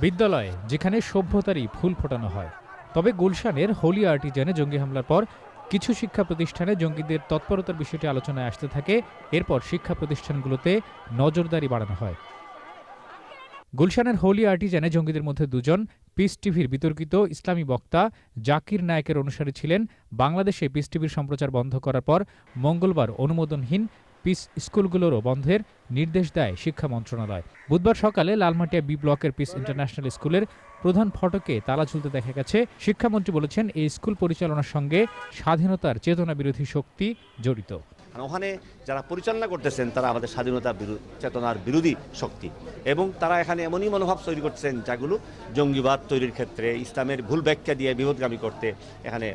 বিদ্যালয়ে, যেখানে সভ্যতারই ফুল ফোটানো হয়। তবে গুলশানের হোলি আর্টিজানে জঙ্গি হামলার পর কিছু শিক্ষা প্রতিষ্ঠানে জঙ্গিদের তৎপরতার বিষয়টি আলোচনায় আসতে থাকে। এরপর শিক্ষা প্রতিষ্ঠানগুলোতে নজরদারি বাড়ানো হয়। গুলশানের হোলি আর্টিজানে জঙ্গিদের মধ্যে দুজন পিস টিভির বিতর্কিত ইসলামী বক্তা জাকির নায়কের অনুসারী ছিলেন। বাংলাদেশে পিস টিভির সম্প্রচার বন্ধ করার পর মঙ্গলবার অনুমোদনহীন পিস স্কুলগুলোরও বন্ধের নির্দেশ দেয় শিক্ষা মন্ত্রণালয়। বুধবার সকালে লালমাটিয়া বি ব্লকের পিস ইন্টারন্যাশনাল স্কুলের প্রধান ফটকে তালা ঝুলতে দেখা গেছে। শিক্ষামন্ত্রী বলেছেন, এই স্কুল পরিচালনার সঙ্গে স্বাধীনতার চেতনা বিরোধী শক্তি জড়িত। ওখানে যারা পরিচালনা করতেছেন, তারা আমাদের স্বাধীনতা চেতনার বিরোধী শক্তি। এবং তারা এখানে এমনই মনোভাব তৈরি করছেন যাগুলো জঙ্গিবাদ তৈরির ক্ষেত্রে, ইসলামের ভুল ব্যাখ্যা দিয়ে বিপদগামী করতে এখানে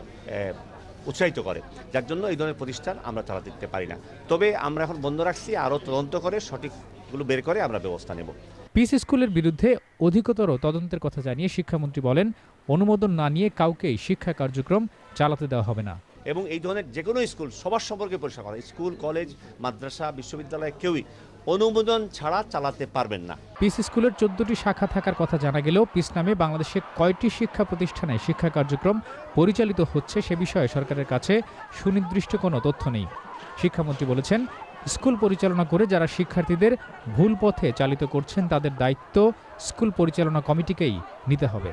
উৎসাহিত করে। যার জন্য এই ধরনের প্রতিষ্ঠান আমরা চালা দিতে পারি না। তবে আমরা এখন বন্ধ রাখছি, আরও তদন্ত করে সঠিকগুলো বের করে আমরা ব্যবস্থা নেব। পিস স্কুলের বিরুদ্ধে অধিকতর তদন্তের কথা জানিয়ে শিক্ষামন্ত্রী বলেন, অনুমোদন না নিয়ে কাউকেই শিক্ষা কার্যক্রম চালাতে দেওয়া হবে না। এবং এই ধরনের যে কোনো স্কুল, সবার সম্পর্কে পরিষ্কার করা। স্কুল, কলেজ, মাদ্রাসা, বিশ্ববিদ্যালয় কেউই অনুমোদন ছাড়া চালাতে পারবেন না। পিস স্কুলের চোদ্দটি শাখা থাকার কথা জানা গেলেও পিস নামে বাংলাদেশে কয়টি শিক্ষা প্রতিষ্ঠানে শিক্ষা কার্যক্রম পরিচালিত হচ্ছে সে বিষয়ে সরকারের কাছে সুনির্দিষ্ট কোনো তথ্য নেই। শিক্ষামন্ত্রী বলেছেন, স্কুল পরিচালনা করে যারা শিক্ষার্থীদের ভুল পথে চালিত করছেন তাদের দায়িত্ব স্কুল পরিচালনা কমিটিকেই নিতে হবে।